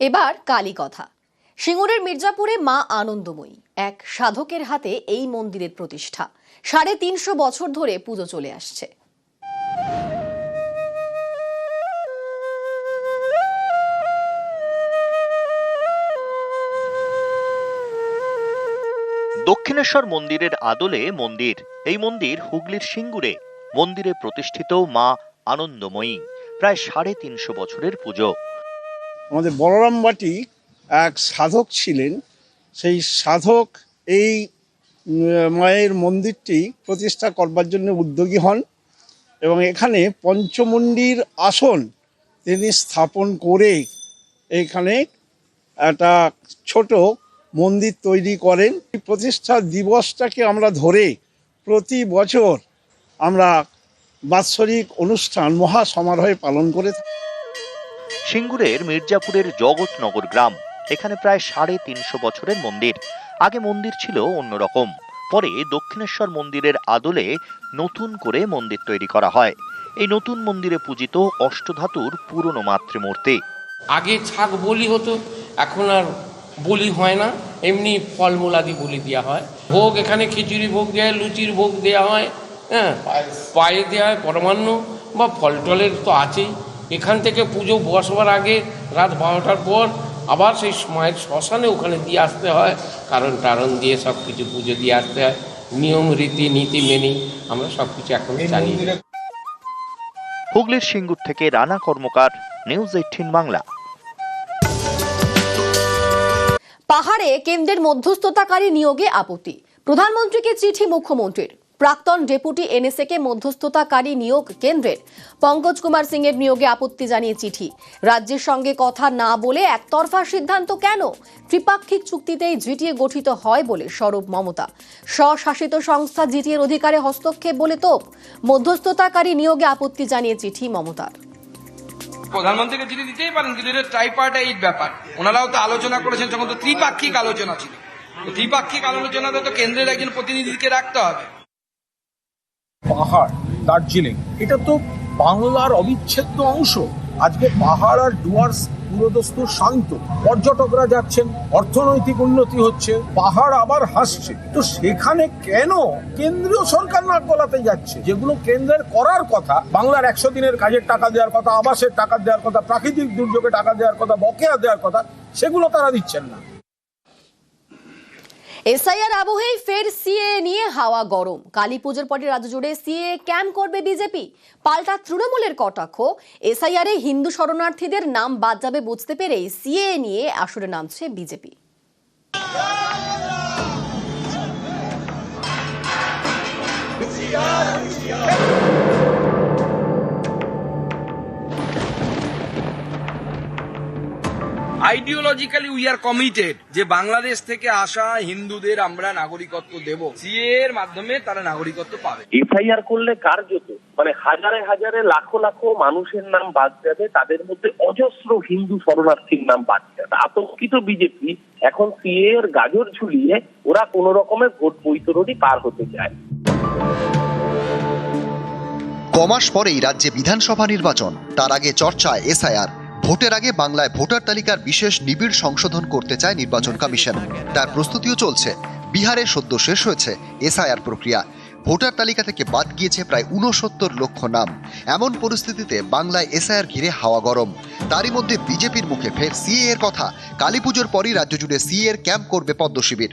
এবার কালী কথা। সিঙ্গুরের মির্জাপুরে মা আনন্দময়ী, এক সাধকের হাতে এই মন্দিরের প্রতিষ্ঠা। সাড়ে তিনশো বছর ধরে পুজো চলে আসছে। দক্ষিণেশ্বর মন্দিরের আদলে মন্দির, এই মন্দির হুগলির সিঙ্গুরে। মন্দিরে প্রতিষ্ঠিত মা আনন্দময়ী, প্রায় সাড়ে তিনশো বছরের পুজো। আমাদের বলরাম বাটি এক সাধক ছিলেন। সেই সাধক এই মায়ের মন্দিরটি প্রতিষ্ঠা করবার জন্য উদ্যোগী হন এবং এখানে পঞ্চমুণ্ডির আসন তিনি স্থাপন করে এখানে একটা ছোট মন্দির তৈরি করেন। প্রতিষ্ঠা দিবসটাকে আমরা ধরে প্রতি বছর আমরা বাৎসরিক অনুষ্ঠান মহা সমারোহে পালন করে থাকি। সিঙ্গুরের মির্জাপুরের জগৎনগর গ্রাম। এখানে প্রায় সাড়ে তিনশো বছরের মন্দির। আগে মন্দির ছিল অন্যরকম। পরে দক্ষিণেশ্বর মন্দিরের আদলে নতুন করে মন্দির তৈরি করা হয়। এই নতুন মন্দিরে পূজিত অষ্টধাতুর পুরনো মাতৃমূর্তি। আগে ছাগ বলি হতো এখন আর বলি হয় না। এমনি ফলমূল আদি বলি দেওয়া হয়। ভোগ এখানে খিচুড়ি ভোগ দেওয়া হয় লুচির ভোগ দেওয়া হয় হ্যাঁ? পায়ে দেওয়া হয় পরমান্ন বা ফল টলের তো আছেই। এখান থেকে পুজো বসবার আগে রাত বারোটার পর আবার সেই মায়ের শ্মশানে ওখানে দিয়ে আসতে হয় কারণ টারণ দিয়ে সব কিছু পুজো দিয়ে আসতে হয়। নিয়ম রীতি নীতি মেনেই আমরা সব কিছু এখন জানি হুগলির সিঙ্গুর থেকে রানা কর্মকার নিউজ এইটিন বাংলা। পাহাড়ে কেন্দ্রের মধ্যস্থতাকারী নিয়োগে আপত্তি। প্রধানমন্ত্রীকে চিঠি মুখ্যমন্ত্রীর। প্রাক্তন ডেপুটি এনএসএ কে মধ্যস্থতাকারী নিয়োগ কেন্দ্রের। পঙ্কজ কুমার সিং এর নিয়োগে আপত্তি জানিয়ে চিঠি। রাজ্যের সঙ্গে কথা না বলে একতরফা সিদ্ধান্ত কেন? ত্রিপাক্ষিক চুক্তিতেই জিটিএ গঠিত হয় বলে স্বরূপ মমতা। স্বশাসিত সংস্থা জিটিএর অধিকারে হস্তক্ষেপ বলে তোপ। মধ্যস্থতাকারী নিয়োগে আপত্তি জানিয়ে চিঠি মমতার। প্রধানমন্ত্রীকে চিঠি দিতেই পারেন, কিন্তু এটা ট্রাইপার্টাইট ব্যাপার। ওনারাও তো আলোচনা করেছেন তো ত্রিপাক্ষিক আলোচনা ছিল। ত্রিপাক্ষিক তো কেন্দ্রের একজন প্রতিনিধিকে রাখতে হবে। পাহাড়, দার্জিলিং। এটা তো বাংলার অবিচ্ছেদ্য অংশ। আজকে পাহাড় আর ডুয়ার্স পুরোদস্ত শান্ত। পর্যটকরা যাচ্ছেন, অর্থনৈতিক উন্নতি হচ্ছে, পাহাড় আবার হাসছে। তো সেখানে কেন কেন্দ্রীয় সরকার নাক গলাতে যাচ্ছে? যেগুলো কেন্দ্রের করার কথা, বাংলার একশো দিনের কাজের টাকা দেওয়ার কথা, আবাসের টাকা দেওয়ার কথা, প্রাকৃতিক দুর্যোগে টাকা দেওয়ার কথা, বকেয়া দেওয়ার কথা, সেগুলো তারা দিচ্ছেন না। এসআইআর আবহেই ফের সিএ নিয়ে হাওয়া গরম। কালী পুজোর পরে রাজ্য জুড়ে সিএ ক্যাম্প করবে বিজেপি। পাল্টা তৃণমূলের কটাক্ষ, এসআইআর হিন্দু শরণার্থীদের নাম বাদ যাবে বুঝতে পেরেই সিএ নিয়ে আসরে নামছে BJP. Ideologically we are committed যে বাংলাদেশ থেকে আসা হিন্দুদের আমরা নাগরিকত্ব দেব। সিএ এর মাধ্যমে তারা নাগরিকত্ব পাবে। এফআইআর করলে কার্যত মানে হাজারে হাজারে লাখো লাখো মানুষের নাম বাদ যাবে তাদের মধ্যে অজস্র হিন্দু শরণার্থীর নাম বাদ যাবে। আতঙ্কিত বিজেপি এখন সিএ এর গাজর ঝুলিয়ে ওরা কোন রকমের ভোট বৈতরণী পার হতে চায়। কমাস পরেই রাজ্যে বিধানসভা নির্বাচন তার আগে চর্চায় এসআইআর। ভোটের আগে বাংলায় ভোটার তালিকার বিশেষ নিবিড় সংশোধন করতে চায় নির্বাচন কমিশন। তার প্রস্তুতিও চলছে। বিহারে সদ্য শেষ হয়েছে এসআইআর প্রক্রিয়া। ভোটার তালিকা থেকে বাদ গিয়েছে প্রায় উনসত্তর লক্ষ নাম। এমন পরিস্থিতিতে বাংলায় এসআইআর ঘিরে হাওয়া গরম। তারই মধ্যে বিজেপির মুখে ফের সিএ এর কথা। কালী পুজোর পরই রাজ্য জুড়ে সিএ এর ক্যাম্প করবে পদ্ম শিবির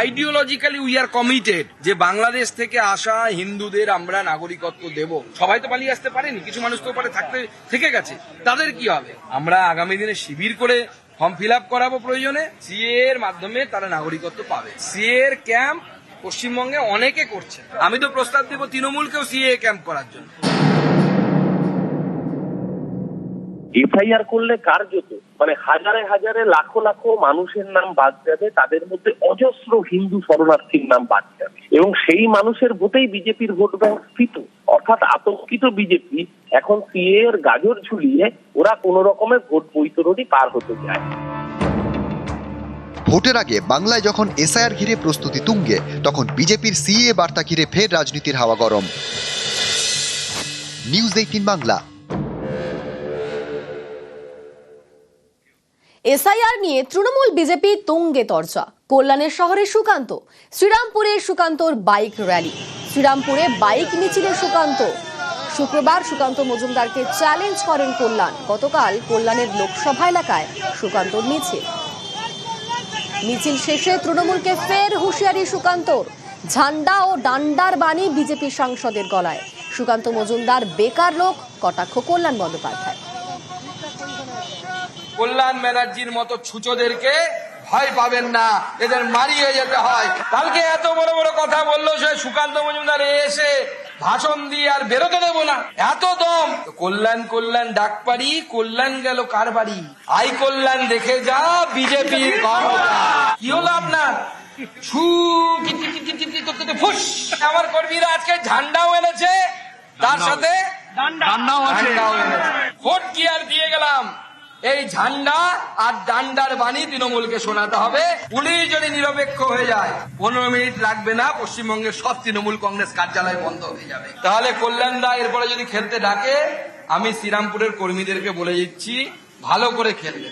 আইডিওলজিক্যালি উই আর কমিটেড যে বাংলাদেশ থেকে আসা হিন্দুদের আমরা নাগরিকত্ব দেব। সবাই তো পালিয়ে আসতে পারেনি, কিছু মানুষ তো পারে থাকতে, থেকে গেছে। তাদের কি হবে? আমরা আগামী দিনে শিবির করে ফর্ম ফিল আপ করাবো প্রয়োজনে সিএ এর মাধ্যমে তারা নাগরিকত্ব পাবে। সিএ এর ক্যাম্প পশ্চিমবঙ্গে অনেকে করছে। আমি তো প্রস্তাব দেবো তৃণমূলকেও সিএ ক্যাম্প করার জন্য। এফআইআর করলে কার্যত মানে হাজারে হাজারে লাখো লাখো মানুষের নাম বাদ যাবে, তাদের মধ্যে অজস্র হিন্দু শরণার্থীর নাম বাদ যাবে। এবং সেই মানুষের ভোটেই বিজেপির ভোট ব্যাংক স্থিত অর্থাৎ আতঙ্কিত বিজেপি এখন সিএ এর গাজর ঝুলিয়ে ওরা কোন রকমের ভোট বৈতরণী পার হতে চায় ভোটের আগে বাংলায় যখন এসআইআর ঘিরে প্রস্তুতি তুঙ্গে, তখন বিজেপির সিএ বার্তা ঘিরে ফের রাজনীতির হাওয়া গরম। News eighteen Bangla. এসআইআর নিয়ে তৃণমূল বিজেপি তুঙ্গে তর্চা কল্যাণের শহরে সুকান্ত, শ্রীরামপুরে সুকান্তর বাইক র্যালি। শ্রীরামপুরে বাইক মিছিলে সুকান্ত। শুক্রবার সুকান্ত মজুমদারকে চ্যালেঞ্জ করেন কল্যাণ। গতকাল কল্যাণের লোকসভা এলাকায় সুকান্তর মিছিল। মিছিল শেষে তৃণমূলকে ফের হুঁশিয়ারি সুকান্তর। ঝান্ডা ও ডান্ডার বাণী বিজেপি সাংসদের গলায়। সুকান্ত মজুমদার বেকার লোক, কটাক্ষ কল্যাণ বন্দ্যোপাধ্যায়। কল্যাণ ব্যানার্জির মতো ছুচোদেরকে ভয় পাবেন না। এদের মারিয়ে যেতে হয়। কালকে এত বড় বড় কথা বলল সে সুকান্ত মজুমদার এসে ভাষণ দিয়ে আর বেরোতে দেবো না। এত দম। কল্যাণ কল্যাণ ডাক পারি কল্যাণ গেল কার বাড়ি? আই কল্যাণ দেখে যা বিজেপির ক্ষমতা। কি হলো আপনার? ফুস। আমার কর্মীরা আজকে ঝান্ডাও এনেছে। তার সাথে এনেছে। ভোট কি আর দিয়ে গেলাম? এই ঝান্ডা আর ডান্ডার বাণী তৃণমূলকে শোনাতে হবে। পুলিশ যদি নিরপেক্ষ হয়ে যায়, পনেরো মিনিট লাগবে না, পশ্চিমবঙ্গের সব তৃণমূল কংগ্রেস কার্যালয় বন্ধ হয়ে যাবে। তাহলে কল্যাণ দা এরপরে যদি খেলতে ডাকে, আমি শ্রীরামপুরের কর্মীদেরকে বলে দিচ্ছি, ভালো করে খেলবে।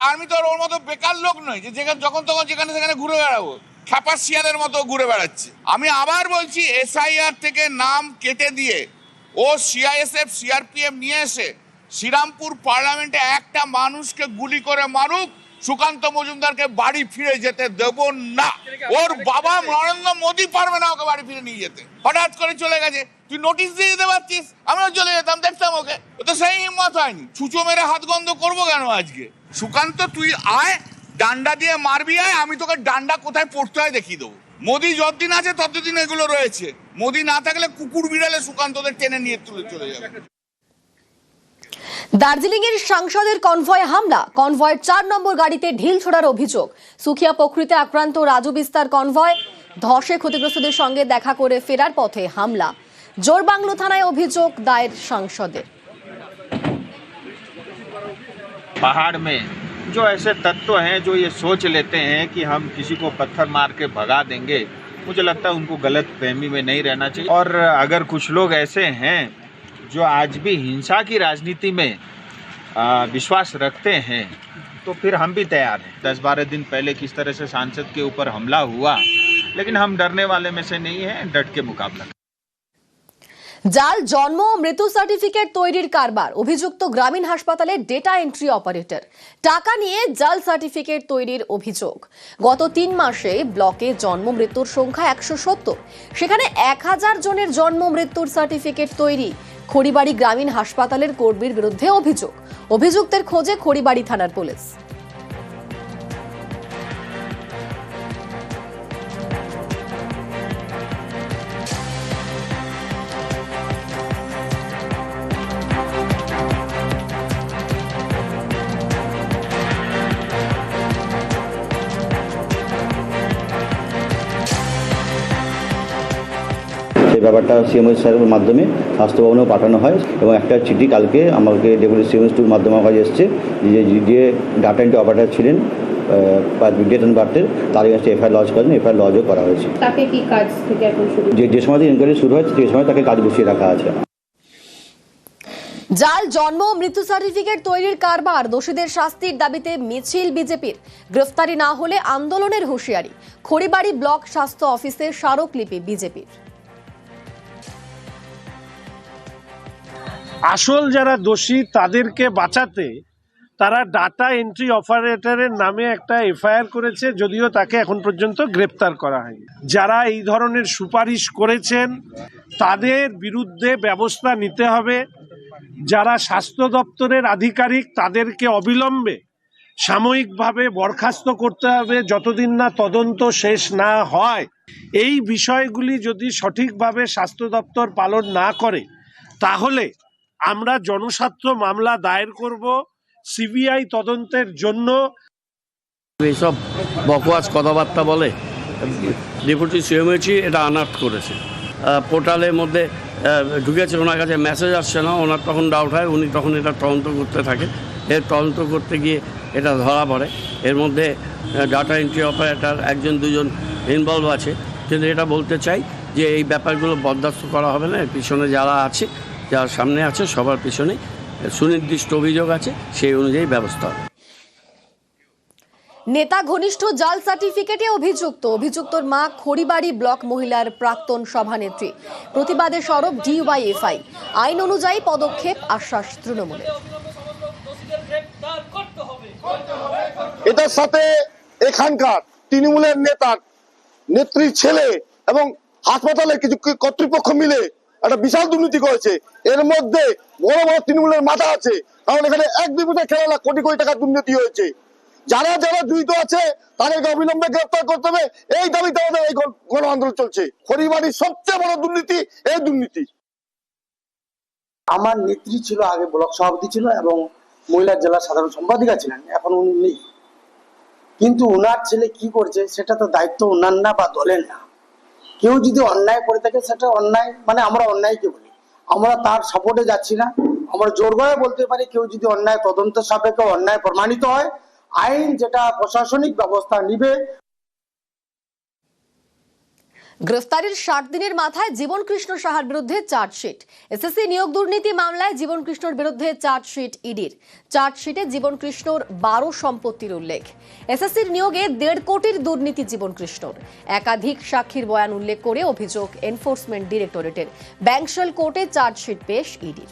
আমি তো আর ওর মতো বেকার লোক নই, যে যেখানে যখন তখন যেখানে সেখানে ঘুরে বেড়াবো। খ্যাপাসিয়ানের মতো ঘুরে বেড়াচ্ছে। আমি আবার বলছি, এসআইআর থেকে নাম কেটে দিয়ে ও সিআইএসএফ সিআরপিএফ নিয়ে এসে শ্রীরামপুর পার্লামেন্টে একটা মানুষকে গুলি করে মারুক, সুকান্ত মজুমদারকে বাড়ি ফিরে যেতে দেব না। ওর বাবা নরেন্দ্র মোদী পারবে না ওকে বাড়ি ফিরে নিয়ে যেতে। হঠাৎ করে চলে গেছে। তুই নোটিশ দিয়ে দিতে পারছিস? আমিও চলে যেতাম, দেখতাম ওকে। ও তো সেই হিম্মত হয়নি। ছুঁচো মেরে হাত গন্ধ করব কেন আজকে? সুকান্ত, তুই আয়, ডান্ডা দিয়ে মারবি, আয়, আমি তোকে ডান্ডা কোথায় পড়তে হয় দেখিয়ে দেবো। মোদি যতদিন আছে ততদিন এগুলো রয়েছে। মোদি না থাকলে কুকুর বিড়ালে সুকান্তদের টেনে নিয়ে তুলে চলে যাবে। দার্জিলিং এর সাংসদের কনভয় হামলা কনভয়ের চার নম্বর গাড়িতে ঢিল ছোড়ার অভিযোগ সুখিয়া প্রকৃতিতে আক্রান্ত রাজু বিস্তার কনভয় ধসে ক্ষতিগ্রস্তদের সঙ্গে দেখা করে ফেরার পথে হামলা জোরবাংলো থানায় অভিযোগ দায়ের সাংসদের पहाड़ में जो ऐसे तत्व हैं जो ये सोच लेते हैं कि हम किसी को पत्थर मार के भगा देंगे मुझे लगता है उनको गलत फहमी में नहीं रहना चाहिए और अगर कुछ लोग ऐसे हैं जो आज भी हिंसा की राजनीति में आ, विश्वास रखते हैं तो फिर हम भी तैयार हैं दस बारह दिन पहले किस तरह से सांसद के ऊपर हमला हुआ लेकिन हम डरने वाले में से नहीं हैं डट के मुकाबला জাল জন্ম ও মৃত্যু সার্টিফিকেট তৈরির কারবার অভিযুক্ত গ্রামীণ হাসপাতালের ডেটা এন্ট্রি অপারেটর টাকা নিয়ে জাল সার্টিফিকেট তৈরির অভিযোগ গত তিন মাসে ব্লকে জন্ম মৃত্যুর সংখ্যা একশো সত্তর সেখানে এক হাজার জনের জন্ম মৃত্যুর সার্টিফিকেট তৈরি খড়িবাড়ি গ্রামীণ হাসপাতালের কর্মীর বিরুদ্ধে অভিযোগ। অভিযুক্তের খোঁজে খড়িবাড়ি থানার পুলিশ। ব্যাপারটা সিএমএস স্যারের মাধ্যমে স্বাস্থ্য ভবনেও পাঠানো হয় এবং একটা চিঠি কালকে আমাকে ডেপুটি সিএমএস টুর মাধ্যমে আমার কাছে এসছে যে যে ডাটা এন্ট্রি অপারেটার ছিলেন ডেট অ্যান্ড বার্থের তার কাছে এফআইআর লজ করেন এফআইআর লজও করা হয়েছে। তাকে কি কাজ থেকে এখন শুরু যে যে সময় ইনকোয়ারি শুরু হয় সেই সময় তাকে কাজ বসিয়ে রাখা আছে। জাল জন্ম মৃত্যু সার্টিফিকেট তৈরির কারবার দোষীদের শাস্তির দাবিতে মিছিল বিজেপির। গ্রেফতারি না হলে আন্দোলনের হুঁশিয়ারি। খড়িবাড়ি ব্লক স্বাস্থ্য অফিসে স্মারকলিপি বিজেপির। আসল যারা দোষী তাদেরকে বাঁচাতে তারা ডাটা এন্ট্রি অপারেটরের নামে একটা এফআইআর করেছে, যদিও তাকে এখন পর্যন্ত গ্রেপ্তার করা হয়নি। যারা এই ধরনের সুপারিশ করেছেন, তাদের বিরুদ্ধে ব্যবস্থা নিতে হবে। যারা স্বাস্থ্য দপ্তরের আধিকারিক, তাদেরকে অবিলম্বে সাময়িকভাবে বরখাস্ত করতে হবে, যতদিন না তদন্ত শেষ না হয়। এই বিষয়গুলি যদি সঠিকভাবে স্বাস্থ্য দপ্তর পালন না করে, তাহলে আমরা জনস্বার্থ মামলা দায়ের করব সিবিআই তদন্তের জন্য। এইসব বকওয়াজ কথাবার্তা বলে ডেপুটি সিএমএচি এটা আনার্ট করেছে। পোর্টালের মধ্যে ঢুকেছে, ওনার কাছে মেসেজ আসছে না, ওনার তখন ডাউট হয়, উনি তখন এটা তদন্ত করতে থাকে। এর তদন্ত করতে গিয়ে এটা ধরা পড়ে। এর মধ্যে ডাটা এন্ট্রি অপারেটর একজন, দুজন ইনভলভ আছে। কিন্তু এটা বলতে চাই যে এই ব্যাপারগুলো বরদাস্ত করা হবে না, এর পিছনে যারা আছে যারা সামনে আছে সবার পিছনে সুনির্দিষ্ট অভিযোগ আছে সেই অনুযায়ী ব্যবস্থা হবে। নেতা ঘনিষ্ঠ জাল সার্টিফিকেটে অভিযুক্ত। অভিযুক্তর মা খড়িবাড়ি ব্লক মহিলার প্রাক্তন সভানেত্রী। প্রতিবাদে সরব ডিওয়াইএফআই। আইন অনুযায়ী পদক্ষেপ আশ্বাস তৃণমূলের। এটার সাথে এখানকার তৃণমূলের নেতার নেত্রীর ছেলে এবং হাসপাতালের কিছু কর্তৃপক্ষ মিলে একটা বিশাল দুর্নীতি করেছে। এর মধ্যে বড় বড় তৃণমূলের মাথা আছে। কারণ এখানে এক দুই বছর খেলা না, কোটি কোটি টাকার দুর্নীতি হয়েছে। যারা যারা জড়িত আছে, তাদেরকে অবিলম্বে গ্রেফতার করতে হবে। এই দাবিতে আমাদের এই গণ আন্দোলন চলছে। খড়িবাড়ির সবচেয়ে বড় দুর্নীতি এই দুর্নীতি। আমার নেত্রী ছিল আগে ব্লক সভাপতি ছিল এবং মহিলা জেলা সাধারণ সম্পাদিকা ছিলেন, এখন উনি নেই। কিন্তু ওনার ছেলে কি করছে, সেটা তো দায়িত্ব ওনার না বা দলের না। কেউ যদি অন্যায় করে থাকে, সেটা অন্যায় মানে আমরা অন্যায়কে বলি। আমরা তার সাপোর্টে যাচ্ছি না। আমরা জোর করে বলতে পারি, কেউ যদি অন্যায় তদন্ত সাপেক্ষে অন্যায় প্রমাণিত হয়, আইন যেটা প্রশাসনিক ব্যবস্থা নিবে গ্রেফতারির ষাট দিনের মাথায় জীবন কৃষ্ণ সাহার বিরুদ্ধে চার্জশিট। এসএসসি নিয়োগ দুর্নীতি মামলায় জীবন কৃষ্ণর বিরুদ্ধে চার্জশিট ইডির। চার্জশিটে জীবন কৃষ্ণর বারো সম্পত্তির উল্লেখ। এসএসসির নিয়োগে দেড় কোটির দুর্নীতি জীবন কৃষ্ণর একাধিক সাক্ষীর বয়ান উল্লেখ করে অভিযোগ এনফোর্সমেন্ট ডিরেক্টরেটের। ব্যাংকশেল কোর্টে চার্জশিট পেশ ইডির।